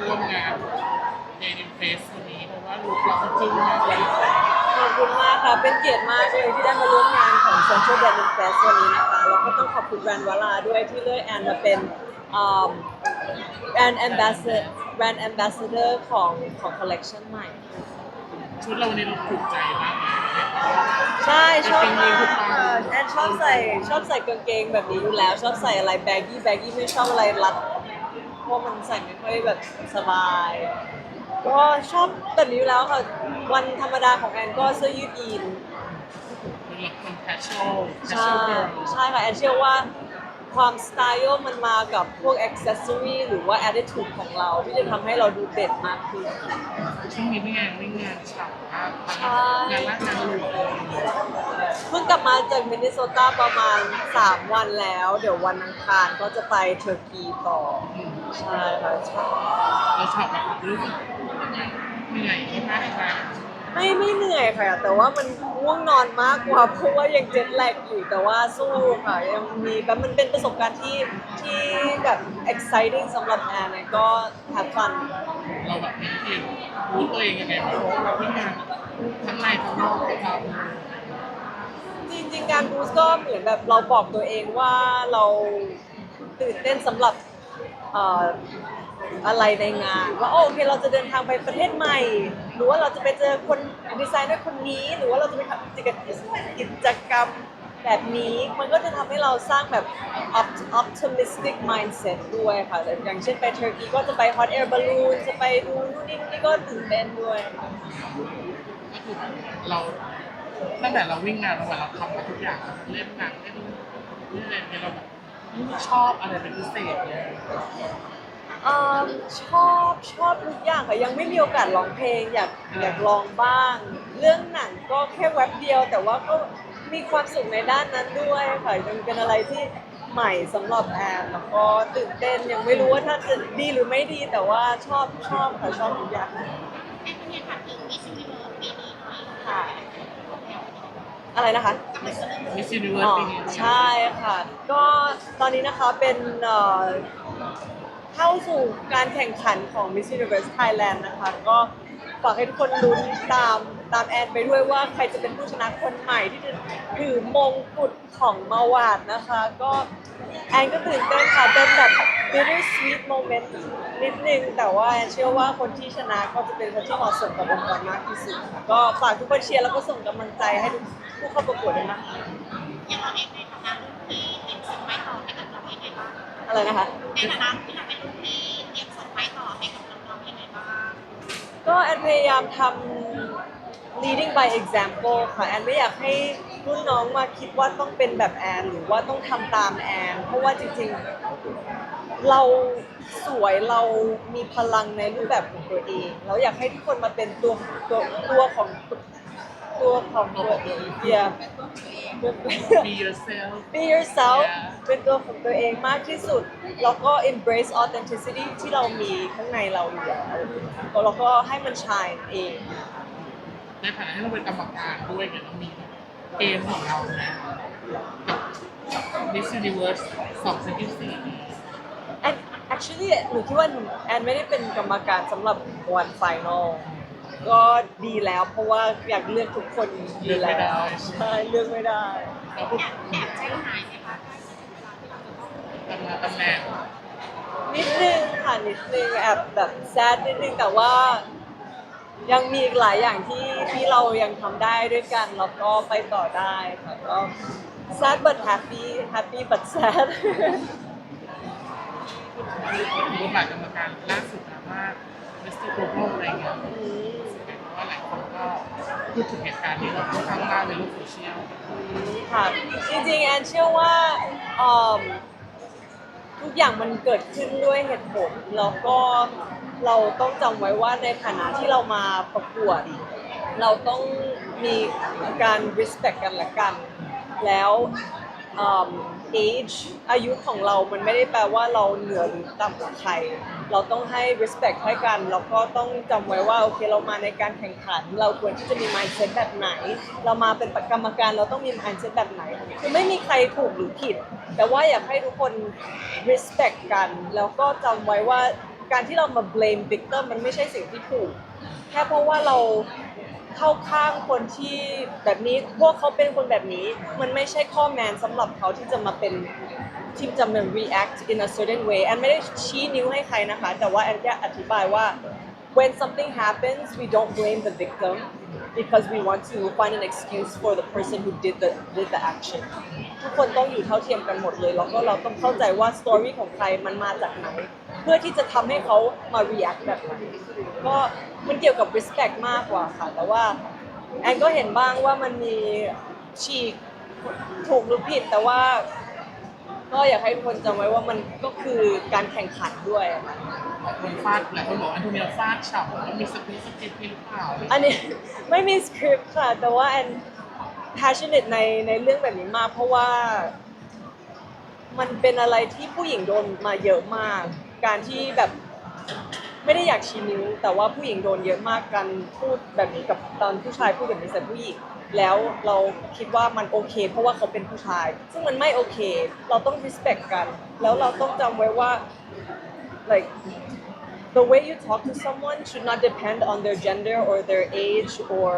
ร่วมงานเดนิมเฟสวันนี้เพราะว่าลูกเราจึ้งมากเลยขอบคุณมากค่ะ เป็นเกียรติมากเลยที่ได้มาร่วมงานของ Central Brand Fest วันนี้นะคะ แล้วก็ต้องขอบคุณแบรนด์วลาด้วยที่เลือกแอนมาเป็นแบรนด์ ambassador แบรนด์ ambassador ของของ collection ใหม่ ชุดเราวันนี้เราถูกใจมากใช่ชอบมากแอนชอบใส่ชอบใส่กางเกงแบบนี้อยู่แล้ว ชอบใส่อะไรแบกกี้แบกกี้ไม่ชอบอะไรรัด เพราะมันใส่ไม่ค่อยแบบสบาย ก็ชอบแบบนี้อยู่แล้วค่ะ วันธรรมดาของแอนก็เสื้อยืดยีนเป็นแบบคนแคชชวลแคชใช่ชวลเกิร์ลใช่ค่ะแอนเชื่อว่าความสไตล์มันมากับพวกอ็อกเซสซอรีหรือว่า attitude ของเราที่จะทำให้เราดูเด่นมากขึ้น ช่วงนี้ไม่งานไม่งานฉ่ำมากใช่งานลากงานหลวงเพิ่งกลับมาจากมินนิโซตาประมาณ 3 วันแล้ว เดี๋ยววันอังคารก็จะไปเทอร์กีต่ออืม ใช่ค่ะใช่เราชอบแบบรู้สึกเหนื่อยมากเลยไม่ไม่เหนื่อยค่ะ แต่ว่ามันง่วงนอนมากกว่าเพราะว่ายังเจ็ตแลกอยู่แต่ว่าสู้ค่ะยังมีแบบมันเป็นประสบการณ์ที่ที่แบบ exciting สำหรับแอนเนี่ยก็ have fun เราแบบมีทีมรู้ตัวเองยังไงบ้างเพราะว่าเราวิ่งงานทั้งในทั้งนอกครับจริงๆการบูสก็เหมือนแบบเราบอกตัวเองว่าเราตื่นเต้นสำหรับเอะไรในงานว่าโอเคเราจะเดินทางไปประเทศใหม่ หรือว่าเราจะไปเจอคนดีไซเนอร์คนนี้ หรือว่าเราจะไปทำกิจกรรมกิจกรรมแบบนี้มันก็จะทำให้เราสร้างแบบ optimistic mindset ด้วยค่ะแต่อย่างเช่นไปเทอร์กีก็จะไป hot air balloon จะไปดูนู่นนี่นี่ก็ตื่นเต้นด้วยก็คือเราตั้งแต่เราวิ่งงานมาเราทำมาทุกอย่างเล่นหนังเล่นเล่นอะไรนี่เราแบบ ชอบอะไรเป็นพิเศษเนี่ยเอ่อชอบชอบทุกอย่างค่ะยังไม่มีโอกาสร้องเพลงอยากอยากลองบ้าง เรื่องหนังก็แค่แวบเดียว แต่ว่าก็มีความสุขในด้านนั้นด้วยค่ะยังเป็นอะไรที่ใหม่สำหรับแอนแล้วก็ตื่นเต้นยังไม่รู้ว่าถ้าจะดีหรือไม่ดีแต่ว่าชอบชอบค่ะชอบทุกอย่างแอนเป็นไงคะถึงมิสซิลิเวอร์ปีนี้หน่อยค่ะ อะไรนะคะ มิสซิลิเวอร์อ๋อปีนี้ใช่ค่ะ ก็ตอนนี้นะคะเป็นเอ่อเข้าสู่การแข่งขันของ Miss Universe Thailand นะคะ ก็ฝากให้ทุกคนลุ้นตาม ตามแอนไปด้วยว่าใครจะเป็นผู้ชนะคนใหม่ที่จะถือมงกุฎของมาวาดนะคะ ก็แอนก็ตื่นเต้นค่ะเป็นแบบ bitter sweet moment นิดนึง แต่ว่าแอนเชื่อว่าคนที่ชนะก็จะเป็นคนที่เหมาะสมกับองค์กรมากที่สุดค่ะก็ฝากทุกคนเชียร์แล้วก็ส่งกำลังใจให้ทุกผู้เข้าประกวดด้วยนะคะอย่างเราเองในฐานะรุ่นพี่เตรียมส่งไม้ต่อให้กับน้องยังไงบ้างอะไรนะคะในฐานะที่เราเป็นรุ่นพี่เตรียมส่งไม้ต่อให้กับน้องๆยังไงบ้างก็แอนพยายามทำ leading by example ค่ะ แอนไม่อยากให้รุ่นน้องมาคิดว่าต้องเป็นแบบแอน หรือว่าต้องทำตามแอน เพราะว่าจริงๆ เราสวยเรามีพลังในรูปแบบของตัวเอง เราอยากให้ทุกคนมาเป็นตัวตัวตัวของตัวของตัวเองเดียมี yourself be yourself Yeah. เป็นตัวของตัวเองมากที่สุด แล้วก็ embrace authenticity ที่เรามีข้างในเราอยู่แล้วแล้วก็ให้มัน shine เอง ในฐานะที่เราเป็นกรรมการด้วยเนี่ยเรามีเกมของเรานะมิสซิลิเวอร์2024แอน actually หนูคิดว่าหนูแอนไม่ได้เป็นกรรมการสำหรับวันไฟนอลก็ดีแล้วเพราะว่าอยากเลือกทุกคนอยู่แล้วใช่เลือกไม่ได้เราพูดแอบแอบใจหายไหมคะตำแหน่งตำแหน่งนิดนึงค่ะนิดนึงแอบแบบแซดนิดนึงแต่ว่า ยังมีอีกหลายอย่างที่ที่เรายังทำได้ด้วยกันแล้วก็ไปต่อได้ค่ะก็ sad but happy happy but sad บทบาทกรรมการล่าสุดนะว่ามิสเตอร์โกลบอลอะไรเงี้ยเพราะว่าหลายคนก็พูดถึงเหตุการณ์นี้เราค่อนข้างมากในโลกโซเชียลค่ะจริงๆแอนเชื่อว่าเอิ่ม ทุกอย่างมันเกิดขึ้นด้วยเหตุผลแล้วก็เราต้องจำไว้ว่าในฐานะที่เรามาประกวด เราต้องมีการ respect กันและกัน แล้ว age อายุของเรามันไม่ได้แปลว่าเราเหนือหรือต่ำกว่าใคร เราต้องให้ respect ให้กัน แล้วก็ต้องจำไว้ว่าโอเคเรามาในการแข่งขัน เราควรที่จะมี mindset แบบไหน เรามาเป็นกรรมการเราต้องมี mindset แบบไหน คือไม่มีใครถูกหรือผิด แต่ว่าอยากให้ทุกคน respect กัน แล้วก็จำไว้ว่าการที่เรามา blame victim มันไม่ใช่สิ่งที่ถูก แค่เพราะว่าเรา เข้าข้างคนที่แบบนี้พวกเขาเป็นคนแบบนี้ มันไม่ใช่ข้อแมนสำหรับเขาที่จะมาเป็นที่จะมา react in a certain way แอนไม่ได้ชี้นิ้วให้ใครนะคะ แต่ว่าแอนแค่อธิบายว่า when something happens we don't blame the victim because we want to find an excuse for the person who did the did the action ทุกคนต้องอยู่เท่าเทียมกันหมดเลย แล้วก็เราต้องเข้าใจว่า story ของใครมันมาจากไหน เพื่อที่จะทำให้เขามา react แบบนั้นก็ มันเกี่ยวกับ respect มากกว่าค่ะ แต่ว่าแอนก็เห็นบ้างว่ามันมีฉีกถูกหรือผิด แต่ว่า ก็อยากให้ทุกคนจำไว้ว่ามันก็คือการแข่งขันด้วยอะค่ะ หลายคนฟาดหลายคนบอกอันโทเนียฟาดฉ่ำแล้วมีสคริปต์สคริปต์หรือเปล่าอันนี้ ไม่มีสคริปต์ค่ะ แต่ว่าแอน passionate ในในเรื่องแบบนี้มาก เพราะว่า มันเป็นอะไรที่ผู้หญิงโดนมาเยอะมาก การที่แบบ ไม่ได้อยากชี้นิ้ว แต่ว่าผู้หญิงโดนเยอะมากการพูดแบบนี้กับตอนผู้ชายพูดแบบนี้ใส่ผู้หญิงแล้วเราคิดว่ามันโอเค เพราะว่าเขาเป็นผู้ชาย ซึ่งมันไม่โอเค เราต้อง respect กัน แล้วเราต้องจำไว้ว่า like the way you talk to someone should not depend on their gender or their age or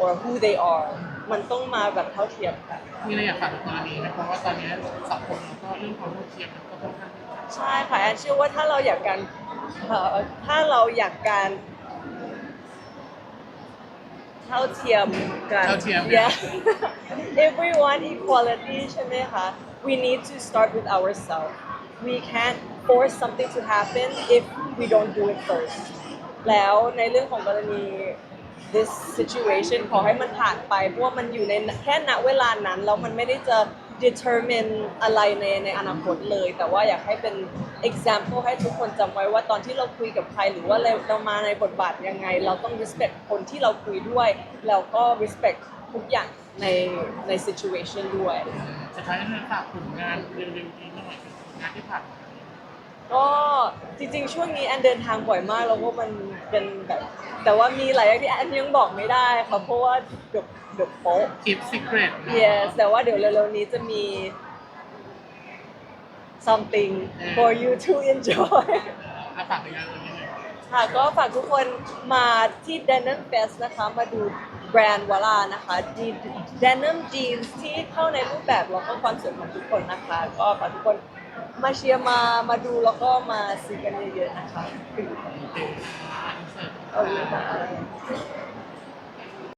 or who they are มันต้องมาแบบเท่าเทียมกันมีอะไรอยากฝากถึงกรณีไหมเพราะว่าตอนนี้สังคมแล้วก็เรื่องความเท่าเทียมมันก็ค่อนข้างใช่ค่ะแอนเชื่อว่าถ้าเราอยากการเอ่อ ถ้าเราอยากการเท่าเทียมกัน เท่าเทียม yeah if we want equality ใช่ไหมคะ we need to start with ourselves we can't force something to happen if we don't do it first แล้วในเรื่องของกรณี this situation ขอให้มันผ่านไปเพราะว่ามันอยู่ในแค่ณเวลานั้นแล้วมันไม่ได้จะ determine อะไรในในอนาคตเลย แต่ว่าอยากให้เป็น example ให้ทุกคนจำไว้ว่าตอนที่เราคุยกับใคร หรือว่าเราเรามาในบทบาทยังไง เราต้อง respect คนที่เราคุยด้วย แล้วก็ respect ทุกอย่างในใน situation ด้วย สุดท้ายให้ฝากผลงานเร็วๆนี้หน่อยงานที่ผ่านมา ก็จริงๆ ช่วงนี้แอนเดินทางบ่อยมากแล้วก็มันเป็นแบบแต่ว่ามีหลายอย่างที่แอนยังบอกไม่ได้ค่ะเพราะว่าเดี๋ยวเดี๋ยวโป๊ะ Keep Secret นะ yes แต่ว่าเดี๋ยวเร็วๆนี้จะมี something for you to enjoy อะฝากในงานวันนี้หน่อยค่ะก็ฝากทุกคนมาที่ Denim Fest นะคะมาดูแบรนด์วลานะคะดี Denim Jeans ที่เข้าในรูปแบบแล้วก็ความสวยของทุกคนนะคะ ก็ฝากทุกคน มาเชียร์มามาดูแล้วก็มาซื้อกันเยอะๆนะคะโอเคอะ insert เอาเลยค่ะ